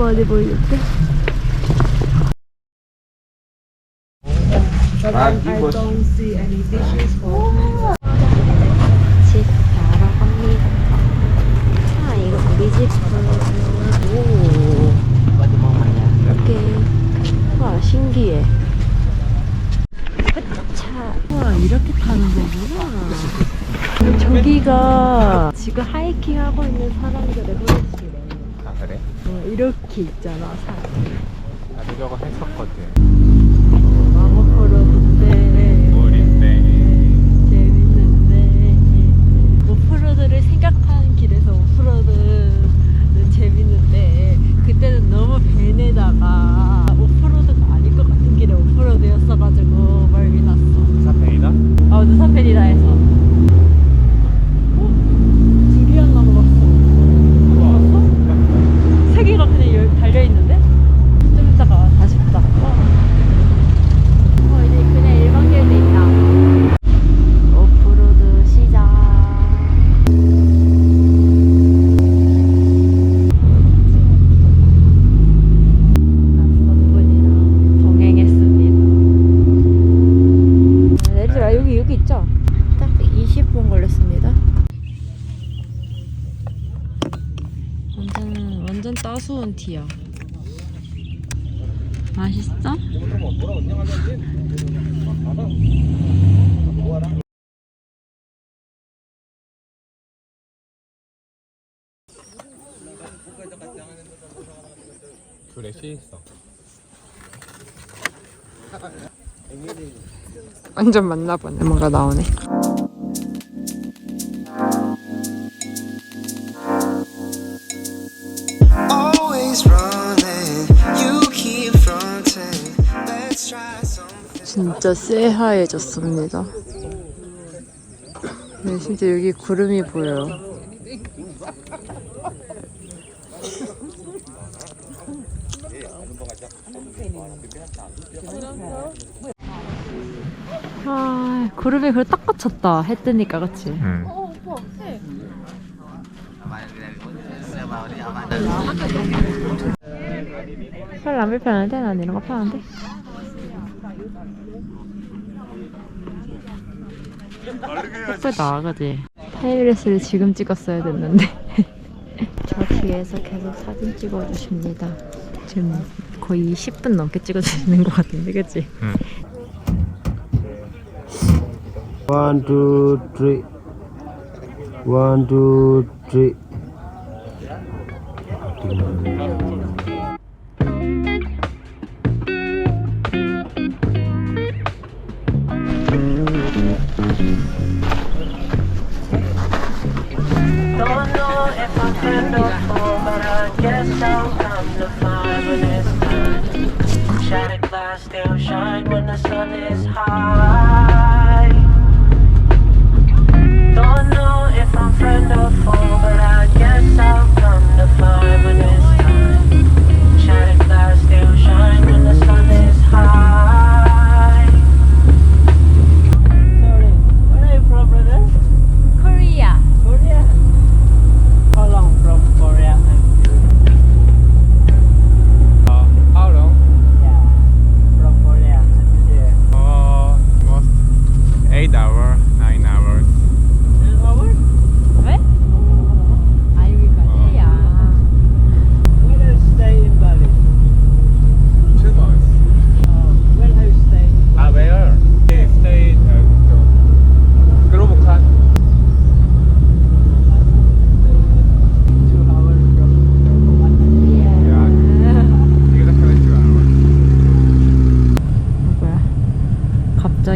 많이 보이는데? But I, I don't see any dishes for 집 갑니다. 아, 이거 우리 집. 오. 이렇게. 와, 신기해. 차. 와, 이렇게 타는 거구나. 저기가 지금 하이킹 하고 있는 사람들의 호수래. 아 그래? 어, 이렇게 있잖아, 사람. 나도 저거 했었거든 마법 포로드인데. 어린데 재밌는데 오프로드를 생각하는 길에서 오프로드는 재밌는데 그때는 너무 벤에다가 오프로드가 아닐 것 같은 길에 오프로드였어가지고 멀미 났어 사페이다? 어 누사펜이다 해서 어? 두리안 나무 봤어 봤어? 세 개가 그냥 열- 달려있는데? 좀 이따가 다시 보자 어, 어 이제 그냥 일반 길도 있다 오프로드 시작. 낯선 분이랑 동행했습니다. 내리지 마 여기 여기 있죠? 딱 20분 걸렸습니다. 완전 완전 따스운 티야. 맛있어? 둘에 쉬있어 완전 맞나 보네. 뭔가 나오네. 진짜 새하얘졌습니다. 네, 진짜 여기 구름이 보여요. 아 구름이 그걸 딱 꽂혔다 해 뜨니까 그치? 응 별로 안 불편한데? 난 이런 거 편한데? 예쁘다 그지? 타임레스를 지금 찍었어야 됐는데 저 뒤에서 계속 사진 찍어주십니다 지금 거의 10분 넘게 찍어주시는 것 같은데 그치? One, two, three. One, two, three. I'm friend or foe, but I guess I'll come to find when it's time. Shattered glass still shine when the sun is high.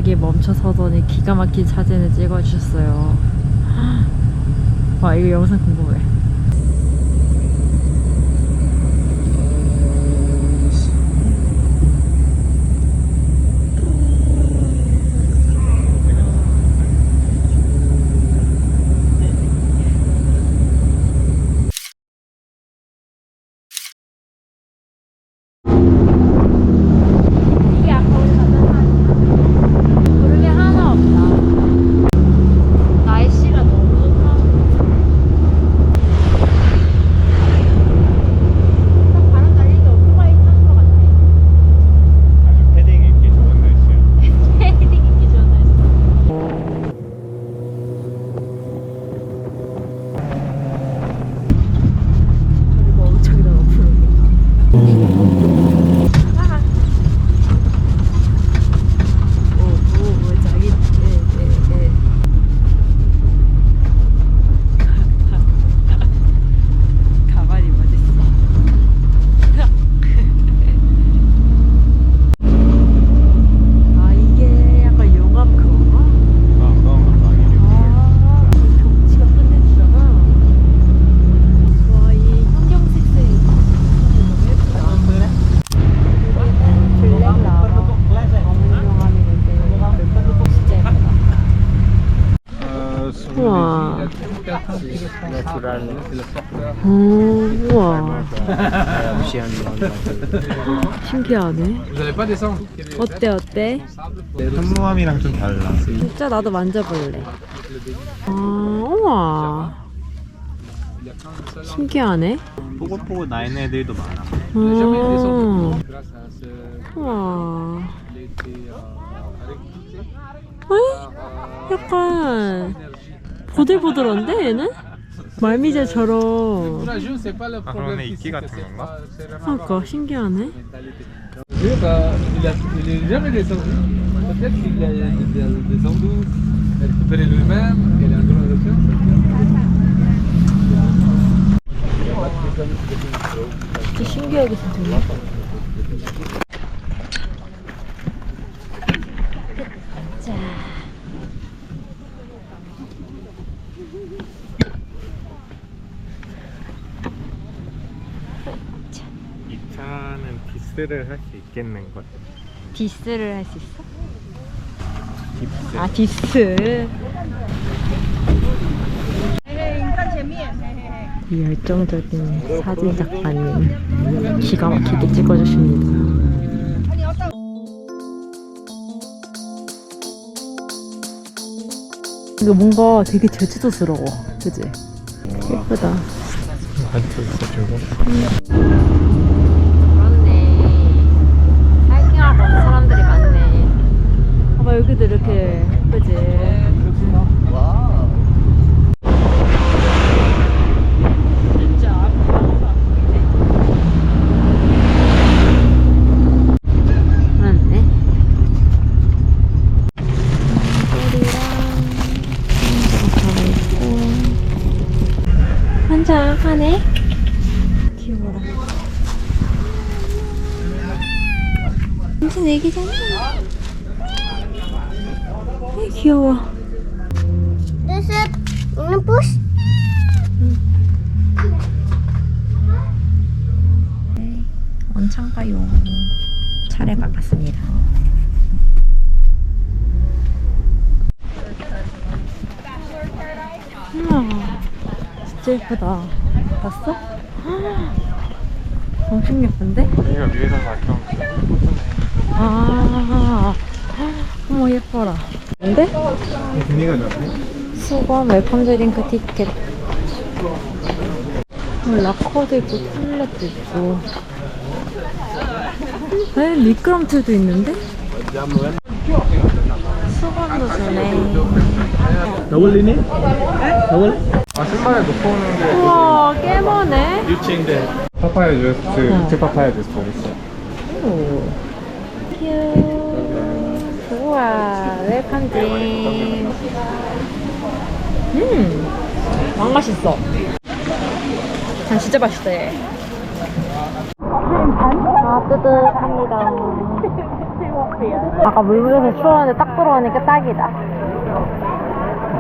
갑자기 멈춰서더니 기가 막힌 사진을 찍어주셨어요. 와 이거 영상 궁금해. 이게 아까 우리 갔던 산 구름이 하나 없다. 날씨가 너무 좋다. 우와. Natural. 오, 우와. Ocean 신기하네. 어때, 어때? 현무암이랑 좀 달라. 진짜 나도 만져볼래. 아, 우와. 신기하네. 뽀글뽀글 나 있는 애들도 많아. 음, 우와. rectifié 어이? 약간 보들보들한데 얘는? pas le 그러네. 이끼 같은 건가? 그러니까 신기하네. 진짜 신기하게 생겼네. 자. 이 차는 디스를 할 수 있겠는 걸? 디스를 할 수 있어? 디스. 아 디스. 이 열정적인 사진 작가님 기가 막히게 찍어주십니다. 이거 뭔가 되게 제주도스러워, 그지? 예쁘다. 한쪽 있어주고. 그렇네. 하이킹하러 가는 사람들이 많네. 봐봐 여기도 이렇게 그지? 진짜 그렇네. 소리랑 한장하네. 귀여워라. 완전 애기잖아. 아이, 귀여워. Het een poes. 원창가요. 차례 박았습니다. 우와, 진짜 예쁘다. 봤어? 엄청 예쁜데? 얘가 위에서 봤던 아, 어머 예뻐라. 좋네. 수건 웰컴 드링크 티켓. 어, 락커도 있고 플랫도 있고. 에 미끄럼틀도 있는데? 수건도 주네. 아 신발에 놓고 오는 게 우와 꽤 많네. 유치인데. 파파야 주스, 어. 그 파파야 주스 있어. 오. 큐. 우와 웰컴 드링. 음. 막 맛있어. 전 진짜 맛있다 얘. 아 뜨뜻합니다. 아까 물 묻어서 추웠는데 딱 들어오니까 딱이다.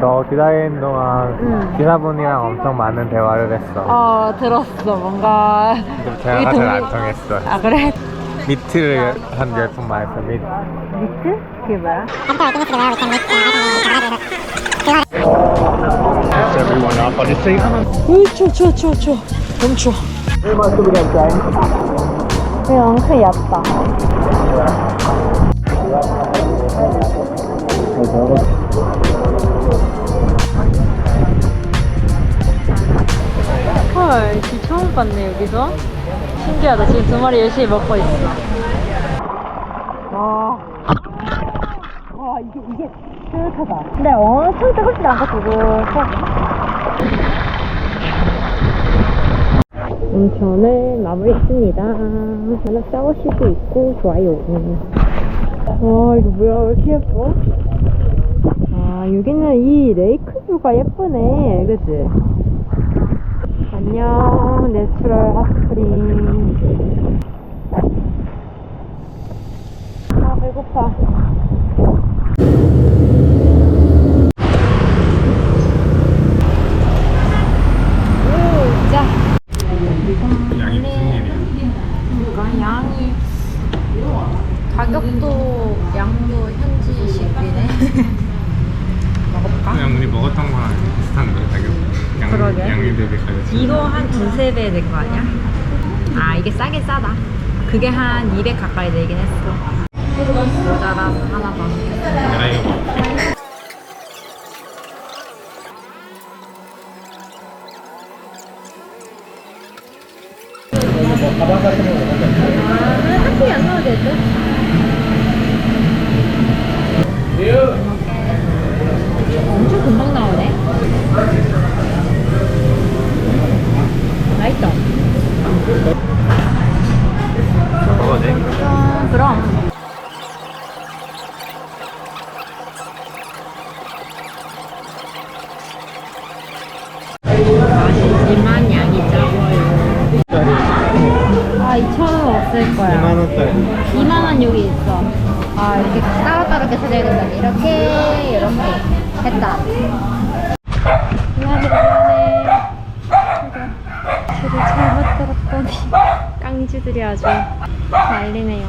너 기다리는 동안 응. 기사분이랑 엄청 많은 대화를 했어. 어 들었어 뭔가. 근데 대화가 여기 잘안 통했어. 아 그래? 미트를 한 열번 말했어. 미트. 미트? 그게 뭐야? 으 추워 추워 추워 추워 너무 추워 왜 엉클 얕다 헐, 쥐 처음 봤네 여기서 신기하다. 지금 두 마리 열심히 먹고 있어. 와. 와 이게 이게 뜨뜻하다. 근데 엄청 뜨겁지도 않고 지금 온천을 마무리했습니다. 하나 샤워실도 있고 좋아요. 와 이거 뭐야? 왜 이렇게 예뻐? 아 여기는 이 레이크 뷰가 예쁘네. 그치 안녕 내추럴 핫스프링 아 배고파 자? 그러니까 양이 가격도 양도 현지식이네 먹어볼까? 그냥 우리 먹었던 거 아니야? 되게 가격 이 이거 한 두세 배된거 아니야? 아 이게 싸긴 싸다. 그게 한 200 가까이 되긴 했어. 모자라서 하나 봐 내가 이거 한국에 맛있지만 양이 적어요 아 2,000원 없을 거야. 2만원짜리. 2만원 여기 있어. 아 이렇게 따로따로 이렇게 사줘야 된다 이렇게 이렇게 했다. 미안해 미안해. 줄을 잘못 들었더니 깡지들이 아주 난리네요